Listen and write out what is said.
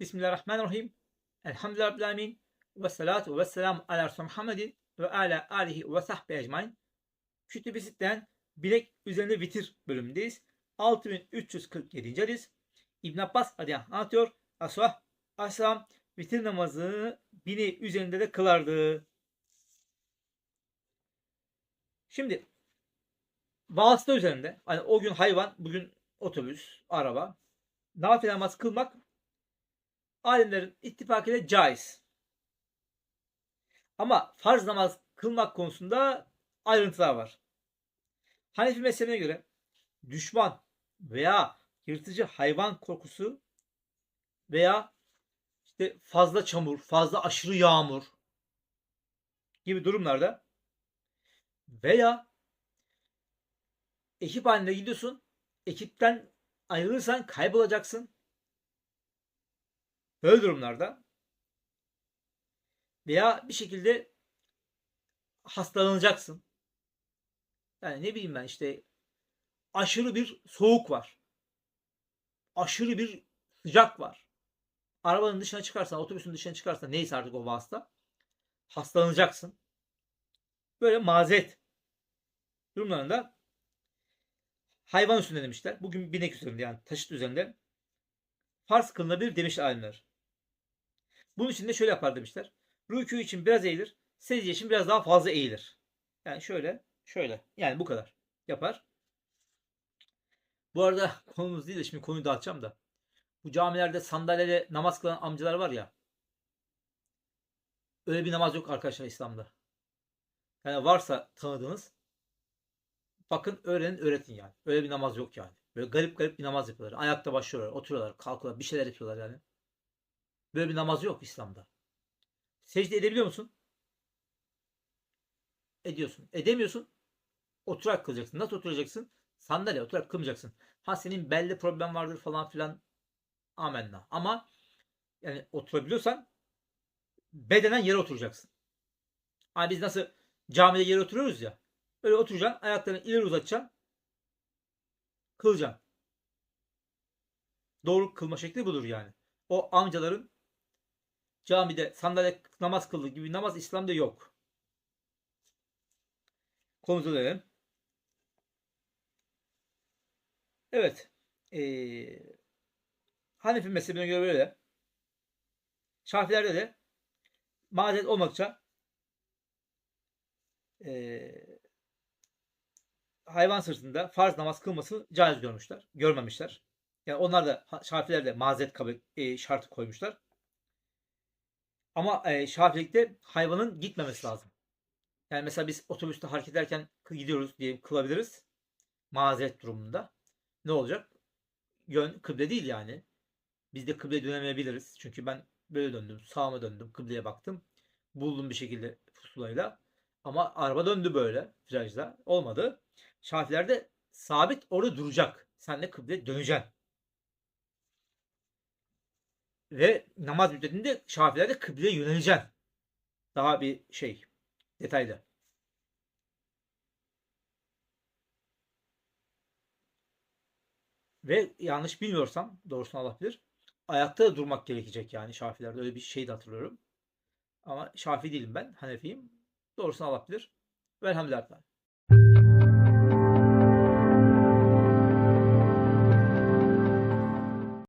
Bismillahirrahmanirrahim. Elhamdülillahi Rabbil. Ve salatu ve selamu ala Resulü Muhammedin ve ala alihi ve sahbihi ecmain. Kütüb-i Sitte'den bilek üzerinde vitir bölümündeyiz. 6347. hadis. İbn Abbas radıyallahu anlatıyor. Asvah Aslam vitir namazını bini üzerinde de kılardı. Şimdi vasıta üzerinde hani o gün hayvan, bugün otobüs, araba nafile namaz kılmak alimlerin ittifakıyla caiz. Ama farz namaz kılmak konusunda ayrıntılar var. Hanefi mezhebine göre düşman veya yırtıcı hayvan korkusu veya işte fazla çamur, fazla aşırı yağmur gibi durumlarda veya ekip halinde gidiyorsun, ekipten ayrılırsan kaybolacaksın. Böyle durumlarda veya bir şekilde hastalanacaksın. Yani ne bileyim ben işte aşırı bir soğuk var. Aşırı bir sıcak var. Arabanın dışına çıkarsan, otobüsün dışına çıkarsan neyse artık o vasıta hastalanacaksın. Böyle mazeret durumlarında hayvan üstünde demişler. Bugün binek üzerinde yani taşıt üzerinde farz kılınabilir demiş alimler. Bunun için de şöyle yapar demişler. Rükû için biraz eğilir, secde için biraz daha fazla eğilir. Yani şöyle, şöyle. Yani bu kadar yapar. Bu arada konumuz değil de şimdi konuyu dağıtacağım da. Bu camilerde sandalyede namaz kılan amcalar var ya. Öyle bir namaz yok arkadaşlar İslam'da. Yani varsa tanıdığınız bakın öğrenin öğretin yani. Öyle bir namaz yok yani. Böyle garip garip bir namaz yapıyorlar. Ayakta başlıyorlar, oturuyorlar, kalkıyorlar, bir şeyler yapıyorlar yani. Böyle bir namaz yok İslam'da. Secde edebiliyor musun? Ediyorsun. Edemiyorsun. Oturarak kılacaksın. Nasıl oturacaksın? Sandalye oturarak kılmayacaksın. Ha senin belde problem vardır falan filan. Amenna. Ama yani oturabiliyorsan bedenen yere oturacaksın. Hani biz nasıl camide yere oturuyoruz ya. Öyle oturacaksın. Ayaklarını ileri uzatacaksın. Kılacaksın. Doğru kılma şekli budur yani. O amcaların camide sandalye namaz kıldığı gibi namaz İslam'da yok. Konumuza dönelim. Evet. Ee, Hanefi mezhebine göre böyle. Şafilerde de mazeret olmakça ee, hayvan sırtında farz namaz kılması caiz görmüşler. Görmemişler. Yani onlar da Şafiler de mazeret kabul e, şartı koymuşlar. Ama e, Şafilikte hayvanın gitmemesi lazım. Yani mesela biz otobüste hareket ederken gidiyoruz diye kılabiliriz. Mazeret durumunda. Ne olacak? Yön kıble değil yani. Biz de kıble dönemeyebiliriz. Çünkü ben böyle döndüm. Sağıma döndüm. Kıbleye baktım. Buldum bir şekilde pusulayla. Ama araba döndü böyle virajda. Olmadı. Şafilerde sabit orada duracak. Sen de kıble döneceksin. Ve namaz müddetinde Şafilerde kıbleye yöneleceksin. Daha bir şey detaylı. Ve yanlış bilmiyorsam doğrusunu Allah bilir. Ayakta da durmak gerekecek yani Şafilerde. Öyle bir şey de hatırlıyorum. Ama Şafi değilim ben. Hanefiyim. Doğrusunu Allah bilir. Velhamdülillah.